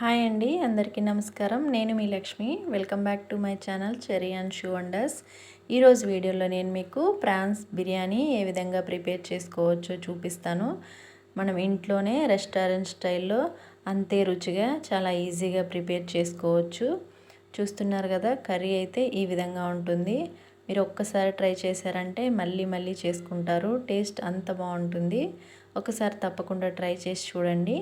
Hi అండి అందరికీ నమస్కారం. నేను మీ Lakshmi. Welcome back to my channel cherry and shoe wonders. ఈరోజు వీడియోలో నేను మీకు ప్రాన్స్ బిర్యానీ ఏ విధంగా ప్రిపేర్ చేసుకోవచ్చో చూపిస్తాను. మనం ఇంట్లోనే రెస్టారెంట్ స్టైల్లో అంతే రుచిగా చాలా ఈజీగా ప్రిపేర్ చేసుకోవచ్చు. చూస్తున్నారు కదా కర్రీ అయితే ఈ విధంగా ఉంటుంది. మీరు ఒక్కసారి ట్రై చేశారంటే మళ్ళీ మళ్ళీ చేసుకుంటారు. టేస్ట్ అంత బాగుంటుంది. ఒకసారి తప్పకుండా ట్రై చేసి చూడండి.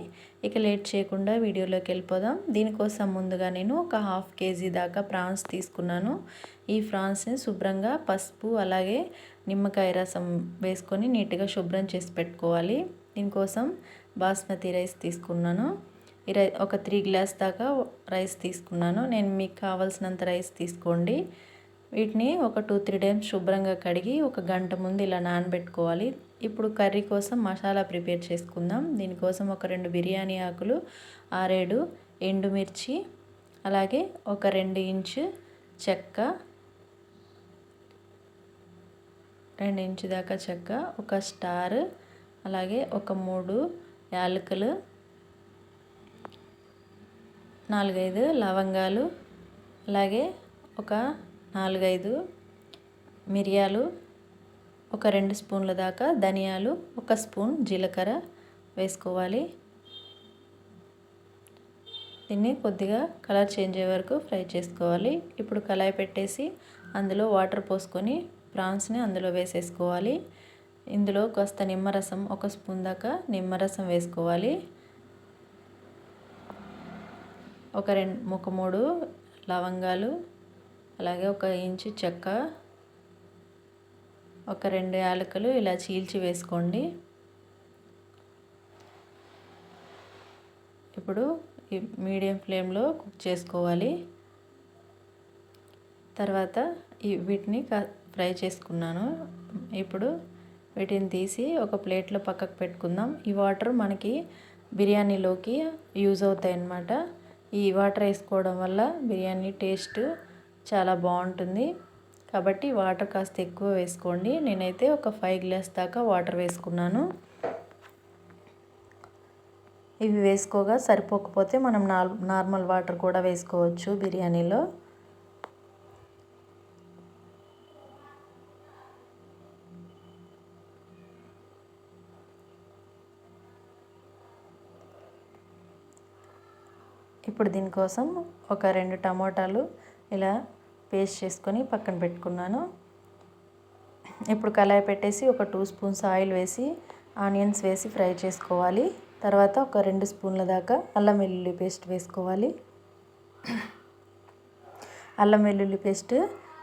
ఇక లేట్ చేయకుండా వీడియోలోకి వెళ్ళిపోదాం. దీనికోసం ముందుగా నేను ఒక హాఫ్ కేజీ దాకా ప్రాన్స్ తీసుకున్నాను. ఈ ప్రాన్స్ని శుభ్రంగా పసుపు అలాగే నిమ్మకాయ రసం వేసుకొని నీట్గా శుభ్రం చేసి పెట్టుకోవాలి. దీనికోసం బాస్మతి రైస్ తీసుకున్నాను. ఈ రై ఒక త్రీ గ్లాస్ దాకా రైస్ తీసుకున్నాను. నేను మీకు కావాల్సినంత రైస్ తీసుకోండి. వీటిని ఒక టూ త్రీ టైమ్స్ శుభ్రంగా కడిగి ఒక గంట ముందు ఇలా నానబెట్టుకోవాలి. ఇప్పుడు కర్రీ కోసం మసాలా ప్రిపేర్ చేసుకుందాం. దీనికోసం ఒక రెండు బిర్యానీ ఆకులు ఆరేడు ఎండుమిర్చి అలాగే ఒక రెండు ఇంచు చెక్క రెండు ఇంచు దాకా చెక్క ఒక స్టార్ అలాగే ఒక మూడు యాలకులు నాలుగైదు లవంగాలు అలాగే ఒక నాలుగైదు మిరియాలు ఒక రెండు స్పూన్ల దాకా ధనియాలు ఒక స్పూన్ జీలకర్ర వేసుకోవాలి. దీన్ని కొద్దిగా కలర్ చేంజ్ అయ్యే వరకు ఫ్రై చేసుకోవాలి. ఇప్పుడు కళాయి పెట్టేసి అందులో వాటర్ పోసుకొని ప్రాన్స్ని అందులో వేసేసుకోవాలి. ఇందులో కాస్త నిమ్మరసం ఒక స్పూన్ దాకా నిమ్మరసం వేసుకోవాలి. ఒక రెండు ఒక మూడు లవంగాలు అలాగే ఒక ఇంచు చెక్క ఒక రెండు యాలకులు ఇలా చీల్చి వేసుకోండి. ఇప్పుడు మీడియం ఫ్లేమ్లో కుక్ చేసుకోవాలి. తర్వాత ఈ వీటిని ఫ్రై చేసుకున్నాను. ఇప్పుడు వీటిని తీసి ఒక ప్లేట్లో పక్కకు పెట్టుకుందాం. ఈ వాటర్ మనకి బిర్యానీలోకి యూజ్ అవుతాయి అన్నమాట ఈ వాటర్ వేసుకోవడం వల్ల బిర్యానీ టేస్ట్ చాలా బాగుంటుంది. కాబట్టి వాటర్ కాస్త ఎక్కువ వేసుకోండి. నేనైతే ఒక ఫైవ్ గ్లాస్ దాకా వాటర్ వేసుకున్నాను. ఇవి వేసుకోగా సరిపోకపోతే మనం నార్మల్ వాటర్ కూడా వేసుకోవచ్చు బిర్యానీలో. ఇప్పుడు దీనికోసం ఒక రెండు టమాటాలు ఇలా పేస్ట్ చేసుకొని పక్కన పెట్టుకున్నాను. ఇప్పుడు కళాయి పెట్టేసి ఒక టూ స్పూన్స్ ఆయిల్ వేసి ఆనియన్స్ వేసి ఫ్రై చేసుకోవాలి. తర్వాత ఒక రెండు స్పూన్ల దాకా అల్లం వెల్లుల్లి పేస్ట్ వేసుకోవాలి. అల్లం వెల్లుల్లి పేస్ట్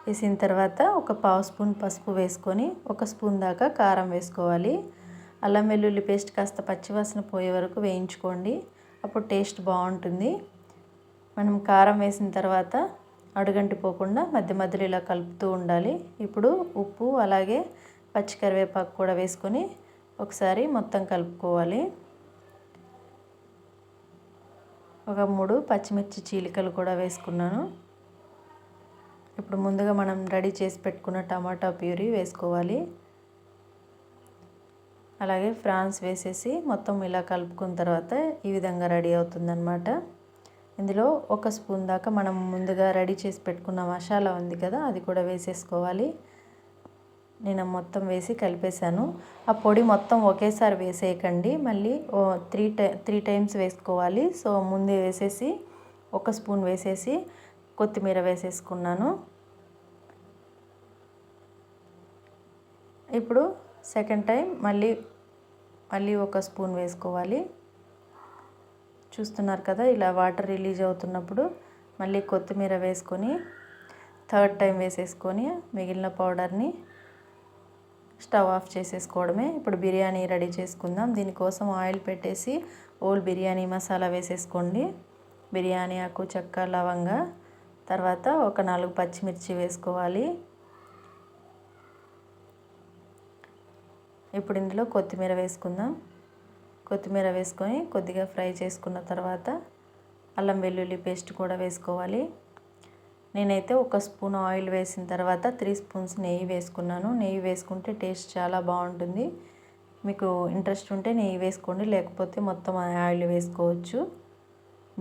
వేసిన తర్వాత ఒక పావు స్పూన్ పసుపు వేసుకొని ఒక స్పూన్ దాకా కారం వేసుకోవాలి. అల్లం వెల్లుల్లి పేస్ట్ కాస్త పచ్చివాసన పోయే వరకు వేయించుకోండి. అప్పుడు టేస్ట్ బాగుంటుంది. మనం కారం వేసిన తర్వాత అడుగంటి పోకుండా మధ్య మధ్యలో ఇలా కలుపుతూ ఉండాలి. ఇప్పుడు ఉప్పు అలాగే పచ్చి కరివేపాకు కూడా వేసుకొని ఒకసారి మొత్తం కలుపుకోవాలి. ఒక మూడు పచ్చిమిర్చి చీలికలు కూడా వేసుకున్నాను. ఇప్పుడు ముందుగా మనం రెడీ చేసి పెట్టుకున్న టమాటా ప్యూరీ వేసుకోవాలి. అలాగే ఫ్రాన్స్ వేసేసి మొత్తం ఇలా కలుపుకున్న తర్వాత ఈ విధంగా రెడీ అవుతుందన్నమాట. ఇందులో ఒక స్పూన్ దాకా మనం ముందుగా రెడీ చేసి పెట్టుకున్న మసాలా ఉంది కదా అది కూడా వేసేసుకోవాలి. నేను మొత్తం వేసి కలిపేశాను. ఆ పొడి మొత్తం ఒకేసారి వేసేయకండి. మళ్ళీ త్రీ టై త్రీ టైమ్స్ వేసుకోవాలి. సో ముందే వేసేసి ఒక స్పూన్ వేసేసి కొత్తిమీర వేసేసుకున్నాను. ఇప్పుడు సెకండ్ టైం మళ్ళీ మళ్ళీ ఒక స్పూన్ వేసుకోవాలి. చూస్తున్నారు కదా ఇలా వాటర్ రిలీజ్ అవుతున్నప్పుడు మళ్ళీ కొత్తిమీర వేసుకొని థర్డ్ టైం వేసేసుకొని మిగిలిన పౌడర్ని స్టవ్ ఆఫ్ చేసేసుకోవడమే. ఇప్పుడు బిర్యానీ రెడీ చేసుకుందాం. దీనికోసం ఆయిల్ పెట్టేసి ఓల్ బిర్యానీ మసాలా వేసేసుకోండి. బిర్యానీ ఆకు చెక్క లవంగ తర్వాత ఒక నాలుగు పచ్చిమిర్చి వేసుకోవాలి. ఇప్పుడు ఇందులో కొత్తిమీర వేసుకుందాం. కొత్తిమీర వేసుకొని కొద్దిగా ఫ్రై చేసుకున్న తర్వాత అల్లం వెల్లుల్లి పేస్ట్ కూడా వేసుకోవాలి. నేనైతే ఒక స్పూన్ ఆయిల్ వేసిన తర్వాత త్రీ స్పూన్స్ నెయ్యి వేసుకున్నాను. నెయ్యి వేసుకుంటే టేస్ట్ చాలా బాగుంటుంది. మీకు ఇంట్రెస్ట్ ఉంటే నెయ్యి వేసుకోండి లేకపోతే మొత్తం ఆయిల్ వేసుకోవచ్చు.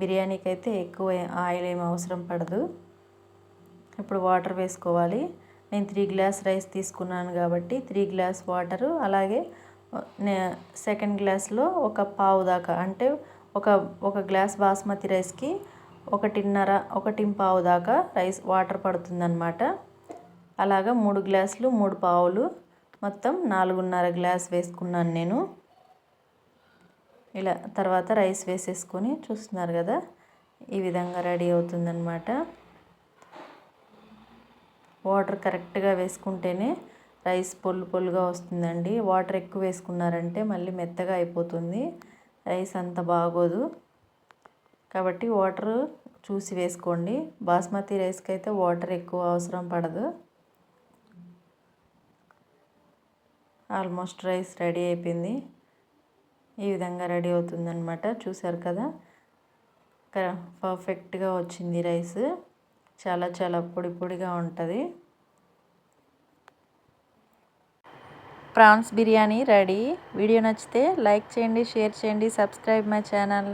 బిర్యానీకి అయితే ఎక్కువ ఆయిల్ ఏం అవసరం పడదు. ఇప్పుడు వాటర్ వేసుకోవాలి. నేను త్రీ గ్లాస్ రైస్ తీసుకున్నాను కాబట్టి త్రీ గ్లాస్ వాటరు అలాగే సెకండ్ గ్లాస్లో ఒక పావు దాకా అంటే ఒక ఒక గ్లాస్ బాస్మతి రైస్కి ఒకటిన్నర ఒకటి పావు దాకా రైస్ వాటర్ పడుతుందన్నమాట. అలాగా మూడు గ్లాసులు మూడు పావులు మొత్తం నాలుగున్నర గ్లాస్ వేసుకున్నాను నేను. ఇలా తర్వాత రైస్ వేసేసుకొని చూస్తున్నారు కదా ఈ విధంగా రెడీ అవుతుందన్నమాట. వాటర్ కరెక్ట్గా వేసుకుంటేనే రైస్ పొల్లు పొల్లుగా వస్తుందండి. వాటర్ ఎక్కువ వేసుకున్నారంటే మళ్ళీ మెత్తగా అయిపోతుంది. రైస్ అంత బాగోదు. కాబట్టి వాటర్ చూసి వేసుకోండి. బాస్మతి రైస్కి అయితే వాటర్ ఎక్కువ అవసరం పడదు. ఆల్మోస్ట్ రైస్ రెడీ అయిపోయింది. ఈ విధంగా రెడీ అవుతుందన్నమాట. చూసారు కదా? పర్ఫెక్ట్గా వచ్చింది రైస్. చాలా చాలా పొడి పొడిగా ఉంటుంది. Prawns biryani ready. వీడియో నచ్చితే లైక్ చేయండి షేర్ చేయండి సబ్స్క్రైబ్ మై ఛానల్.